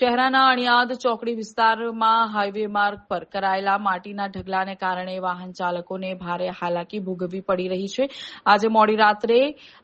શહેરાના અણિયાદ ચોકડી વિસ્તારમાં હાઈવે માર્ગ પર કરાયેલા માટીના ઢગલાને કારણે વાહન ચાલકોને ભારે હાલાકી ભોગવવી પડી રહી છે. આજે મોડી રાત્રે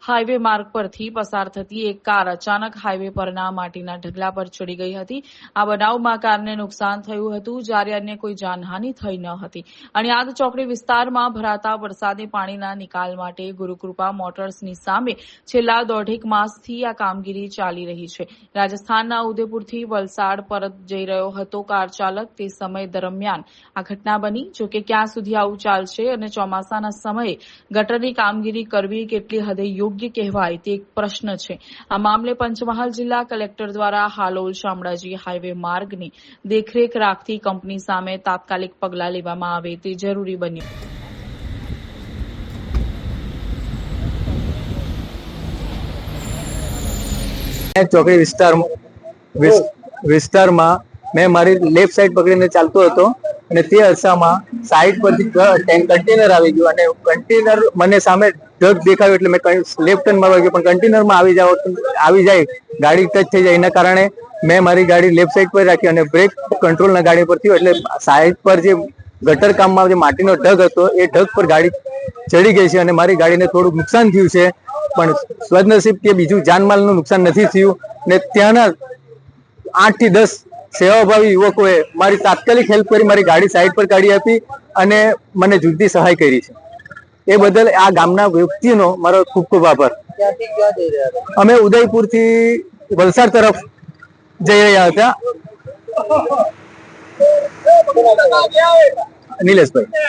હાઈવે માર્ગ પરથી પસાર થતી એક કાર અચાનક હાઈવે પરના માટીના ઢગલા પર ચડી ગઈ હતી. આ બનાવમાં કારને નુકસાન થયું હતું, જ્યારે અન્ય કોઈ જાનહાની થઈ ન હતી. અણિયાદ ચોકડી વિસ્તારમાં ભરાતા વરસાદી પાણીના નિકાલ માટે ગુરુકૃપા મોટર્સની સામે છેલ્લા દોઢેક માસથી આ કામગીરી ચાલી રહી છે. રાજસ્થાનના ઉદયપુરથી વલસાડ પરત જઈ રહ્યો હતો કાર ચાલક. તે સમય દરમિયાન આ ઘટના બની જોકે ક્યાં સુધી આવું ચાલશે અને ચોમાસાના સમયે ગટરની કામગીરી કરવી કેટલી હદે યોગ્ય કહેવાય તે એક પ્રશ્ન છે. આ મામલે પંચમહાલ જિલ્લા કલેક્ટર દ્વારા હાલોલ શામળાજી હાઈવે માર્ગની દેખરેખ રાખતી કંપની સામે તાત્કાલિક પગલાં લેવામાં આવે તે જરૂરી બન્યું. ચોકડી વિસ્તાર વિસ- વિસ્તારમાં મેં મારી લેફ્ટ સાઈડ પકડીને ચાલતો હતો અને તે અરસામાં સાઈડ પરથી કન્ટેનર આવી ગયું અને કન્ટેનર મને સામે ઢગ દેખાયું એટલે મેં લેફ્ટ ટર્ન મારવા ગયો. પણ કન્ટેનરમાં આવી જાવ આવી જાય, ગાડી ટચ થઈ જાય. એના કારણે મેં મારી ગાડી લેફ્ટ સાઈડ પર રાખી અને બ્રેક કંટ્રોલના ગાડી પર થયું. એટલે સાઈડ પર જે ગટર કામમાં જે માટીનો ઢગ હતો, એ ઢગ પર ગાડી ચડી ગઈ છે અને મારી ગાડીને થોડુંક નુકસાન થયું છે. પણ સદનસીબ કે બીજું જાનમાલનું નુકસાન નથી થયું ને ત્યાંના આઠથી દસ સેવાભાવી યુવકોએ મારી તાત્કાલિક હેલ્પ કરી મારી ગાડી સાઈડ પર કાઢી આપી અને મને જુદી સહાય કરી છે. એ બદલ આ ગામના વ્યક્તિનો મારો ખૂબ ખૂબ આભાર. અમે ઉદયપુરથી વલસાડ તરફ જઈ રહ્યા હતા. નિલેશભાઈ.